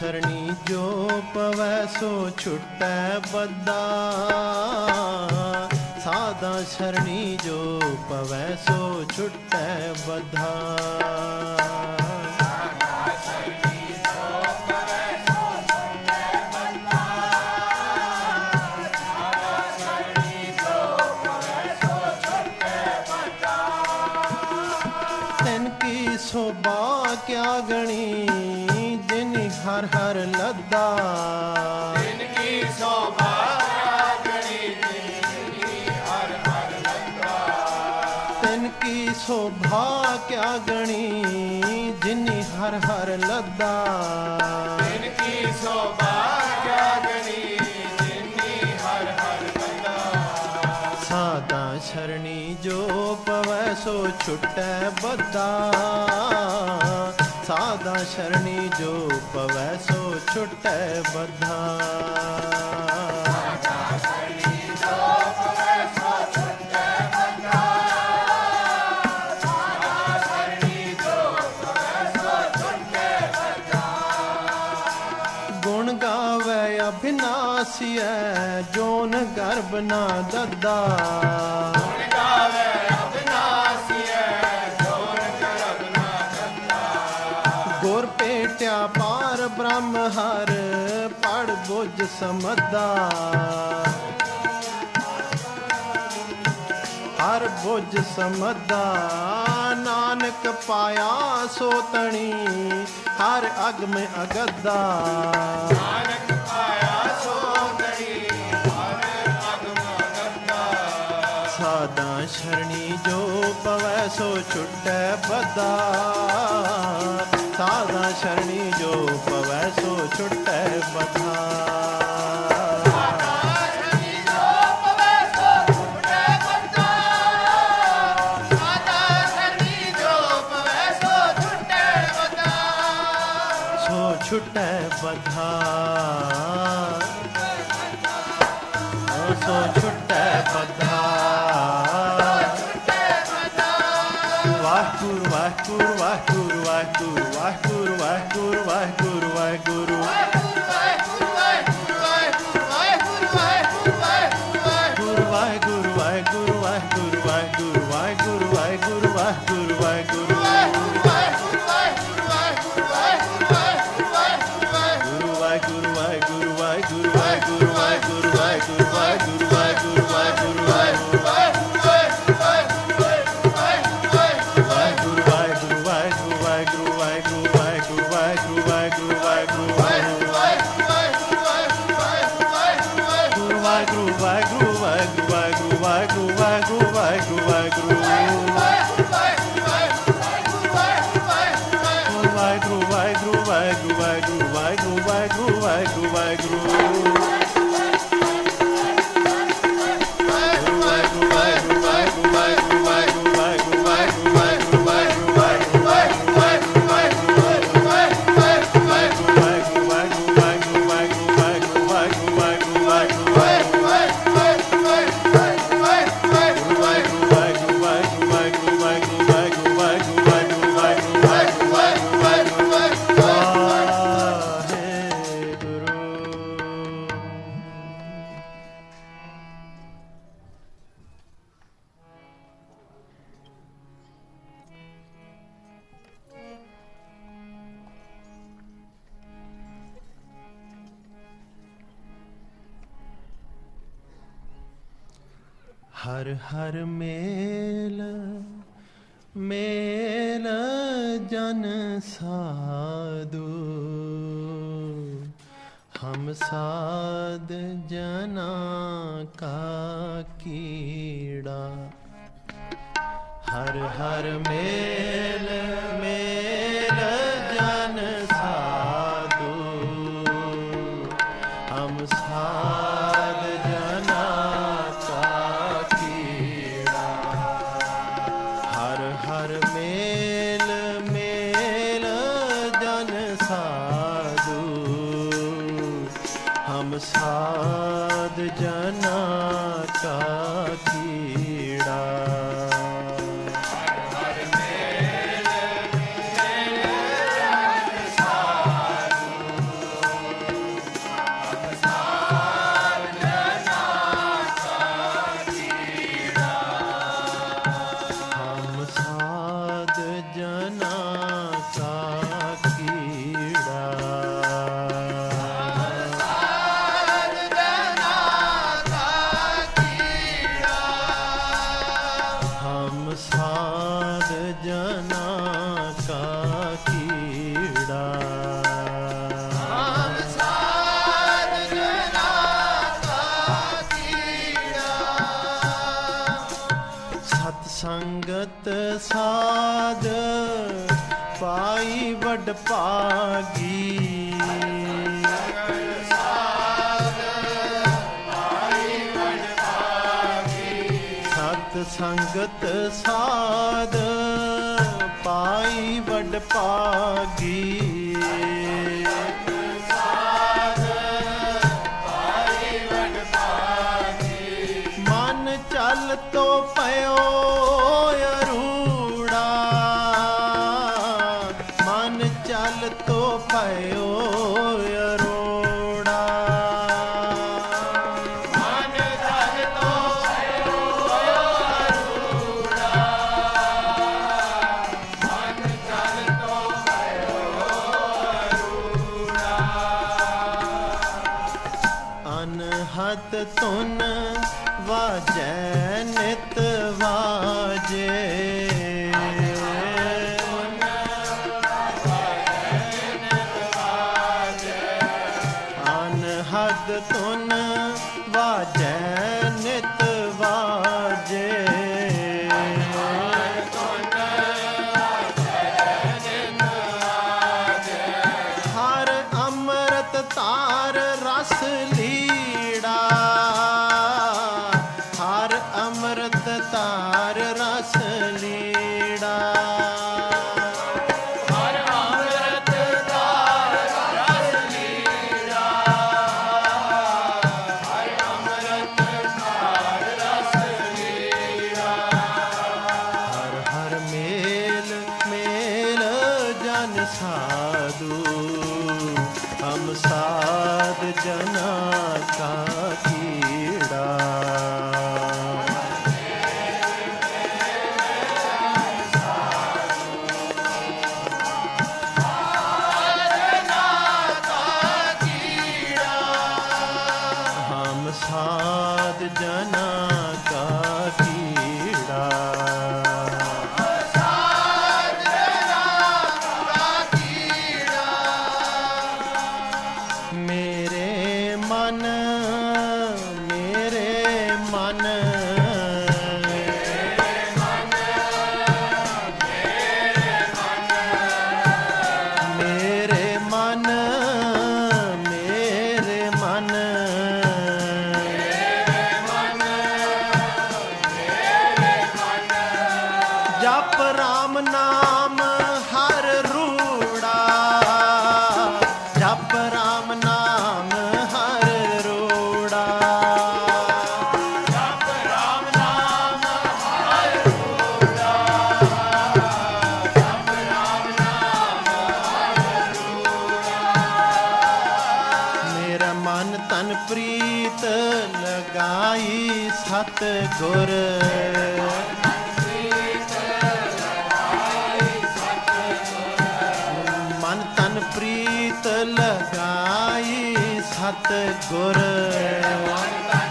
ਸਰਣੀ ਜੋ ਪਵੈ ਸੋ ਛੁਟੈ ਬੱਦਾ। ਸਾਦਾ ਸਰਣੀ ਜੋ ਪਵੈ ਸੋ ਛੁਟੈ ਬੱਧਾ हर हर लद्दा इनकी शोभा इनकी शोभा क्या गणी जिनी हर हर लद्दा इनकी शोभा क्या गणी जिनी हर हर लद्दा सादा शरणी जो पवै सो छुट्टै बद्दा। ਕੀ ਸੋਭਾ ਗਣੀ ਜਿਨੀ ਹਰ ਹਰ ਲੰਗਾ ਸਾਦਾ ਸ਼ਰਣੀ ਜੋ ਪਵੈ ਸੋ ਛੁਟੈ ਬੱਦਾ ਸਾਦਾ ਸ਼ਰਣੀ ਜੋ ਪਵੈ ਸੋ ਛੁਟੈ ਬੱਧਾ। ਗੁਣ ਗਾਵੇ ਅਭਿਨਾਸੀਐ, ਜੋਨ ਗਰਬ ਨਾ ਦੱਦਾ। ਪਾਰ ਹਰ ਪੜ ਬੁੱਝ ਸਮਦਾ। ਹਰ ਬੁੱਝ ਸਮਦਾ। ਨਾਨਕ ਪਾਇਆ ਸੋਤਣੀ ਹਰ ਅਗਮ ਅਗਦਾ। ਨਾਨਕ ਸਾਦਾ ਸ਼ਰਣੀ ਜੋ ਪਵੈ ਸੋ ਛੁਟੈ ਬੱਦਾ ਸਾਦਾ ਸ਼ਰਣੀ ਜੋ ਪਵੈ ਸੋ ਛੁਟੈ ਬੱਧਾ ਹਰ ਹਰ ਮੇਲ ਮੇਲ ਜਨ ਸਾਧੂ। ਹਮ ਸਾਧ ਜਨਾ ਕਾ ਕੀੜਾ। ਹਰ ਹਰ ਮੇਲ ਵਡ ਭਾਗੀ। ਸਗਲ ਸਾਧ ਪਾਈ ਵਡ ਭਾਗੀ ਸੰਗਤ ਸਾਧ ਪਾਈ ਵਡ ਭਾਗੀ। ਨਾਤ ਤੁਨ ਵਾਜੈ ਨਿਤ ਵਾਜੇ। ਗੁਰ। ਮਨ ਤਨ ਪ੍ਰੀਤ ਲਗਾਈ ਸਤ ਗੁਰ ਮਨ ਤਨ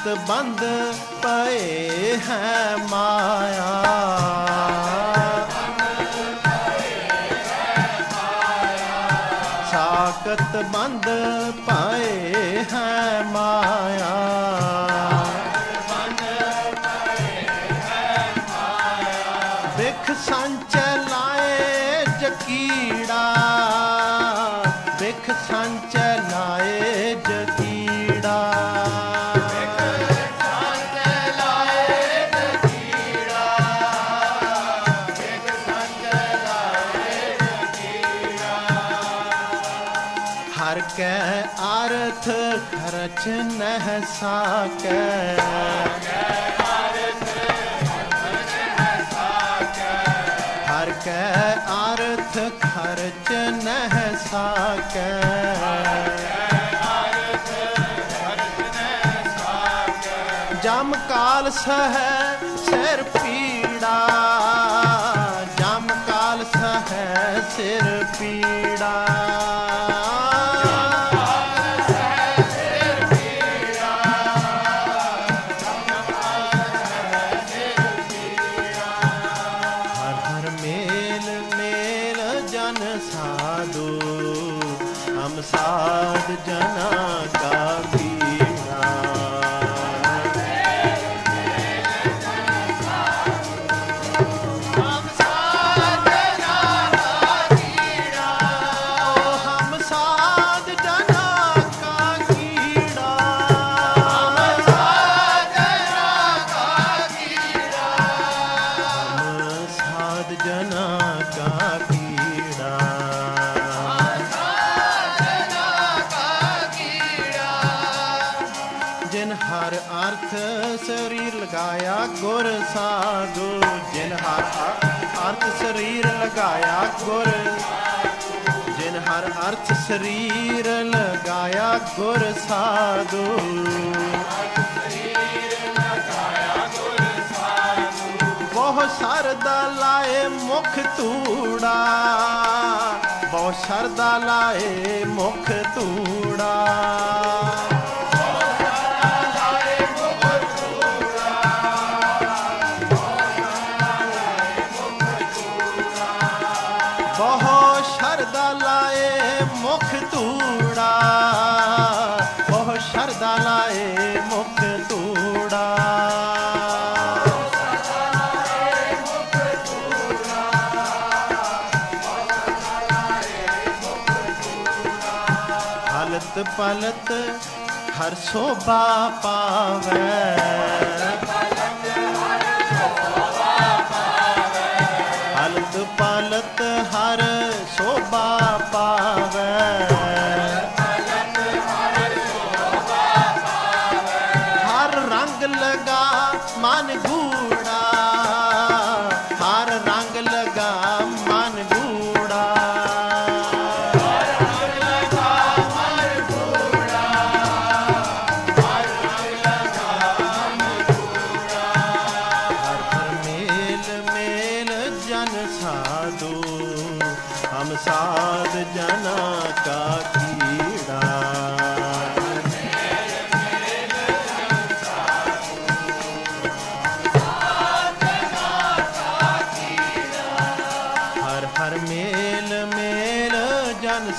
ਸਾਕਤ ਬੰਦ ਪਏ ਹੈ ਮਾਇਆ। ਸਾਕਤ ਬੰਦ ਹਰ ਕੈ ਅਰਥ ਖਰਚ ਨਹਿ ਸਾਕੈ। ਹਰ ਕੈ ਅਰਥ ਖਰਚ ਨਹਿ ਸਾਕੈ। ਜਮ ਕਾਲ ਸਹੈ ਸਿਰ ਪੀੜਾ। ਜਮ ਕਾਲ ਸਹੈ ਸਿਰ ਪੀੜਾ। ਹਰ ਅਰਥ ਸਰੀਰ ਲਗਾਇਆ ਗੁਰ ਸਾਧੂ। ਬਹੁ ਸਰਦਾ ਲਾਏ ਮੁਖ ਧੂੜਾ, ਬਹੁ ਸਰਦਾ ਲਾਏ ਮੁਖ ਧੂੜਾ। ਪਲਤ ਹਰ ਸੋਭਾ ਪਾਵੈ।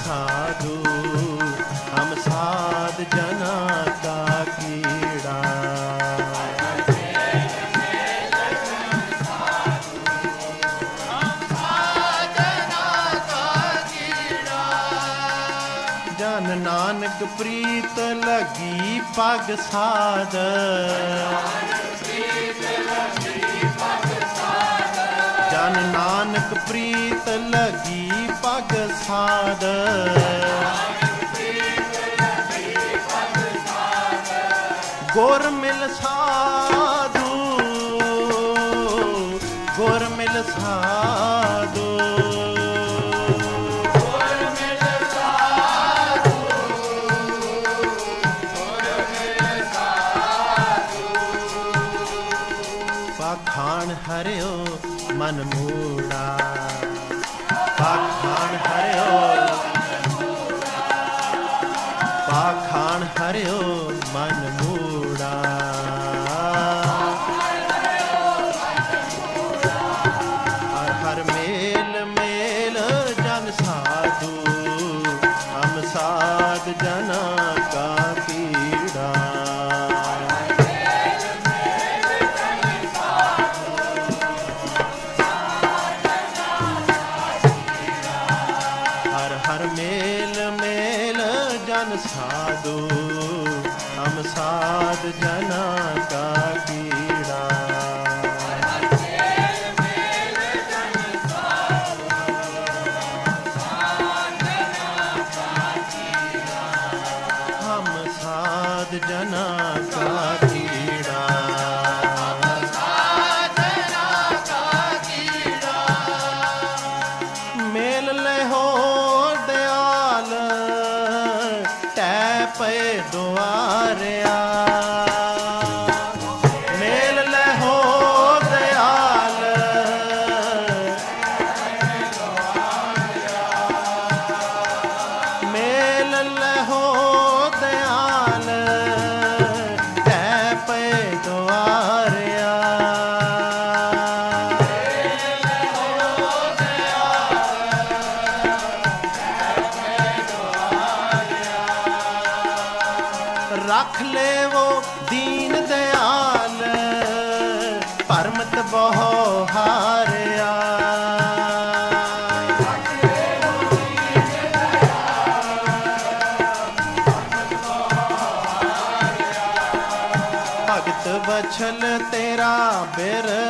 ਜਨ ਸਾਧੂ ਹਮ ਸਾਧ ਜਨਾ ਕਾ ਕੀੜਾ। ਜਨ ਨਾਨਕ ਪ੍ਰੀਤ ਲਗੀ ਪਗ ਸਾਧ। ਜਨ ਨਾਨਕ ਪ੍ਰੀਤ ਲਗੀ ਪਗ ਸਾਦ ਗੁਰ ਮਿਲ ਸਾਧੂ ਗੁਰ ਮਿਲ ਸਾਧੂ। ਹਰਿਓ ਮਨ ਮੂੜਾ। ਪਾਖਾਨ ਹਰਿਓ। ਪਾਖਾਨ ਹਰਿਓ। ਸਾਧੂ ਹਮ ਸਾਧ ਜਨਾ ਕਾ ਕੀੜਾ। beira, beira.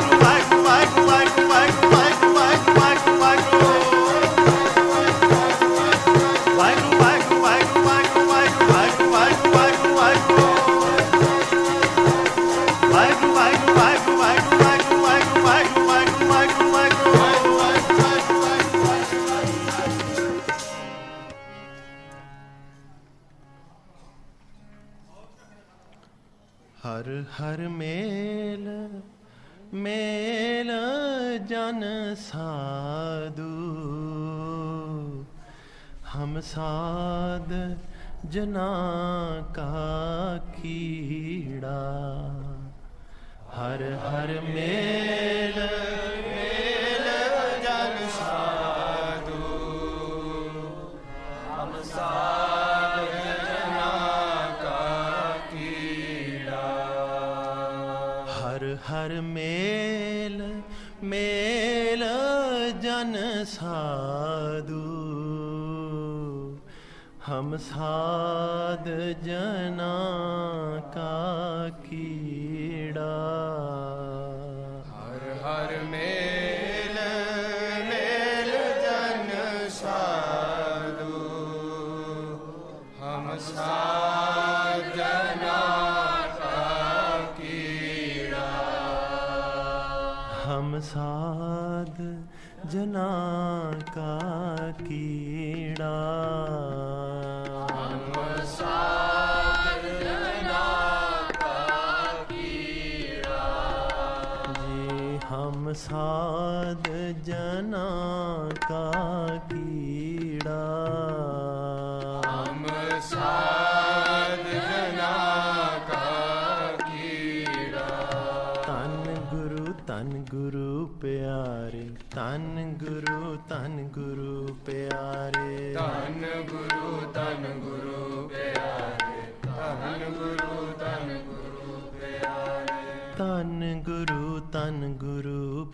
vai, vai, vai, vai. ਸਾਧ ਜਨਾ ਕਾ ਕੀੜਾ। ਹਰ ਹਰ ਮੇਲ ਮੇਲ ਜਨ ਸਾਧੂ। ਹਮ ਸਾਧ ਜਨਾ ਕਾ ਕੀੜਾ। ਹਰ ਹਰ ਮੇਲ ਮੇਲ ਜਨ ਸਾਧੂ। हम साध जना का ਸਾਧ ਜਨਾ ਕਾ